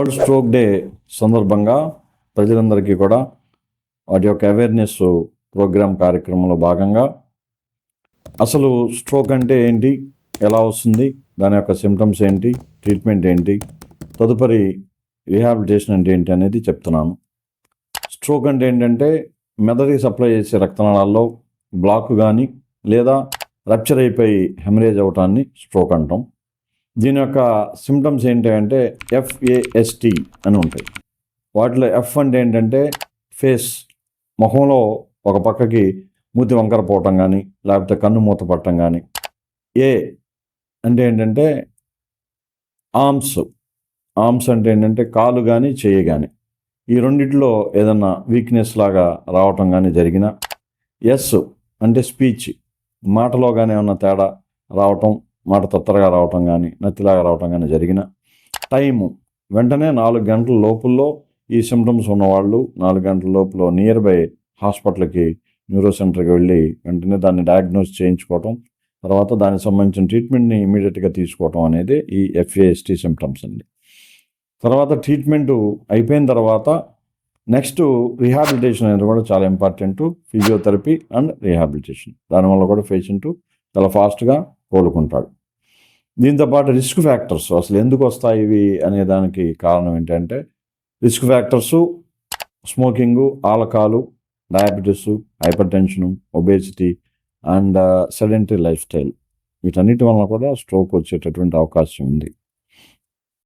World stroke day సందర్భంగా ప్రజలందరికీ కూడా వాటి యొక్క అవేర్నెస్ ప్రోగ్రామ్ కార్యక్రమంలో భాగంగా అసలు స్ట్రోక్ అంటే ఏంటి? ఎలా వస్తుంది? దాని యొక్క సిమ్టమ్స్ ఏంటి? ట్రీట్మెంట్ ఏంటి? తదుపరి రీహాబిలిటేషన్ అంటే ఏంటి అనేది చెప్తున్నాను. స్ట్రోక్ అంటే ఏంటంటే మెదడుకి సప్లై చేసే రక్తనాళాల్లో బ్లాక్ కానీ లేదా రప్చర్ అయిపోయి హెమరేజ్ అవటాన్ని స్ట్రోక్ అంటాం. దీని యొక్క సిమ్టమ్స్ ఏంటి అంటే ఎఫ్ఏఎస్టి అని ఉంటాయి. వాటిలో ఎఫ్ అంటే ఏంటంటే ఫేస్ ముఖంలో ఒక పక్కకి మూతి వంకర పోవటం కానీ లేకపోతే కన్ను మూత పట్టడం కానీ ఏ అంటే ఏంటంటే ఆర్మ్స్ ఆర్మ్స్ అంటే ఏంటంటే కాలు కానీ చేయి కానీ ఈ రెండిట్లో ఏదన్నా వీక్నెస్ లాగా రావటం కానీ జరిగిన ఎస్ అంటే స్పీచ్ మాటలో కానీ ఏమన్నా తేడా రావటం మాట తొత్తరగా రావటం కానీ నత్తిలాగా రావటం కానీ జరిగిన టైము వెంటనే నాలుగు గంటల లోపుల్లో ఈ సిమ్టమ్స్ ఉన్నవాళ్ళు నాలుగు గంటల లోపల నియర్ బై హాస్పిటల్కి న్యూరో సెంటర్కి వెళ్ళి వెంటనే దాన్ని డయాగ్నోస్ చేయించుకోవటం తర్వాత దానికి సంబంధించిన ట్రీట్మెంట్ని ఇమీడియట్గా తీసుకోవటం అనేది ఈ ఎఫ్ఏఎస్టీ సిమ్టమ్స్ అండి. తర్వాత ట్రీట్మెంట్ అయిపోయిన తర్వాత నెక్స్ట్ రీహాబిలిటేషన్ అనేది కూడా చాలా ఇంపార్టెంట్ ఫిజియోథెరపీ అండ్ రీహాబిలిటేషన్. దానివల్ల కూడా పేషెంట్ చాలా ఫాస్ట్గా కోలుకుంటాడు. దీంతో పాటు రిస్క్ ఫ్యాక్టర్స్ అసలు ఎందుకు వస్తాయి ఇవి అనే దానికి కారణం ఏంటంటే risk factors smoking ఆలకాలు diabetes hypertension obesity and sedentary lifestyle వీటన్నిటి వలన కూడా స్ట్రోక్ వచ్చేటటువంటి అవకాశం ఉంది.